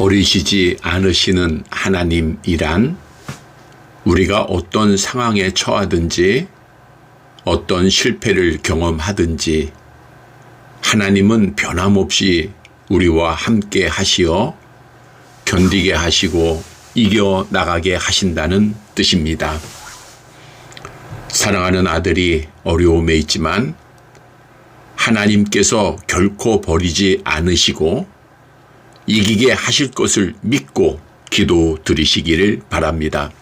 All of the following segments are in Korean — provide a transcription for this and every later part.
버리시지 않으시는 하나님이란 우리가 어떤 상황에 처하든지 어떤 실패를 경험하든지 하나님은 변함없이 우리와 함께 하시어 견디게 하시고 이겨 나가게 하신다는 뜻입니다. 사랑하는 아들이 어려움에 있지만 하나님께서 결코 버리지 않으시고 이기게 하실 것을 믿고 기도 드리시기를 바랍니다.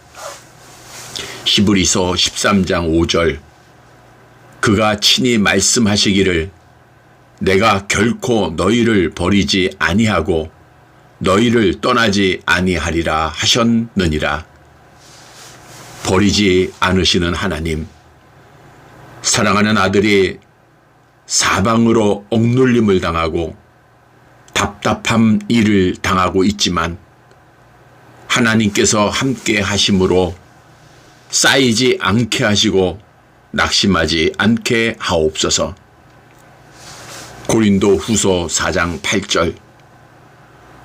히브리서 13장 5절 그가 친히 말씀하시기를 내가 결코 너희를 버리지 아니하고 너희를 떠나지 아니하리라 하셨느니라. 버리지 않으시는 하나님. 사랑하는 아들이 사방으로 억눌림을 당하고 답답함 일을 당하고 있지만 하나님께서 함께 하심으로 쌓이지 않게 하시고 낙심하지 않게 하옵소서. 고린도 후서 4장 8절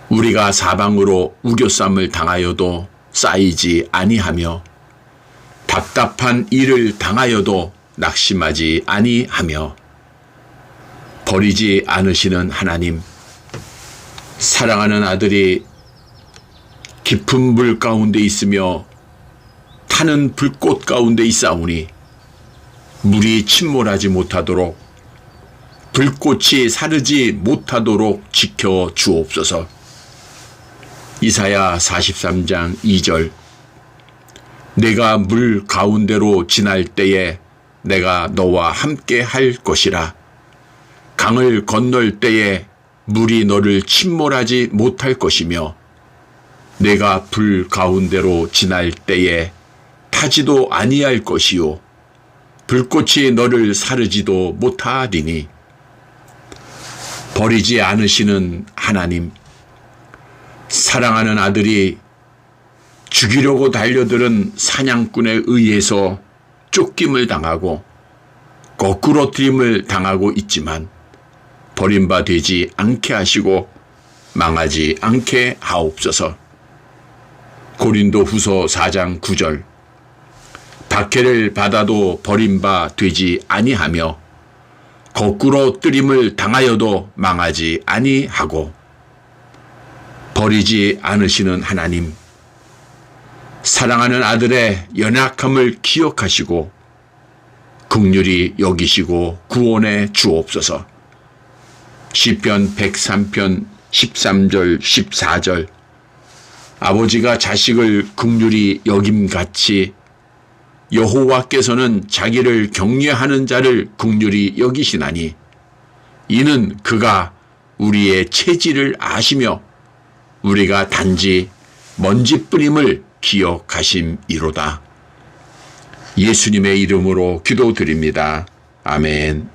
우리가 사방으로 우겨쌈을 당하여도 쌓이지 아니하며 답답한 일을 당하여도 낙심하지 아니하며 버리지 않으시는 하나님 사랑하는 아들이 깊은 물 가운데 있으며 타는 불꽃 가운데 있사오니 물이 침몰하지 못하도록 불꽃이 사르지 못하도록 지켜 주옵소서. 이사야 43장 2절 내가 물 가운데로 지날 때에 내가 너와 함께 할 것이라. 강을 건널 때에 물이 너를 침몰하지 못할 것이며 내가 불 가운데로 지날 때에 타지도 아니할 것이요. 불꽃이 너를 사르지도 못하리니. 버리지 않으시는 하나님 사랑하는 아들이 죽이려고 달려들은 사냥꾼에 의해서 쫓김을 당하고 거꾸로 트림을 당하고 있지만 버림받지 않게 하시고 망하지 않게 하옵소서. 고린도 후서 4장 9절 박해를 받아도 버림바 되지 아니하며 거꾸로 뜨림을 당하여도 망하지 아니하고 버리지 않으시는 하나님 사랑하는 아들의 연약함을 기억하시고 극률이 여기시고 구원해 주옵소서. 시편 103편 13절 14절 아버지가 자식을 극률이 여김같이 여호와께서는 자기를 경외하는 자를 극률이 여기시나니 이는 그가 우리의 체질을 아시며 우리가 단지 먼지뿐임을 기억하심이로다. 예수님의 이름으로 기도드립니다. 아멘.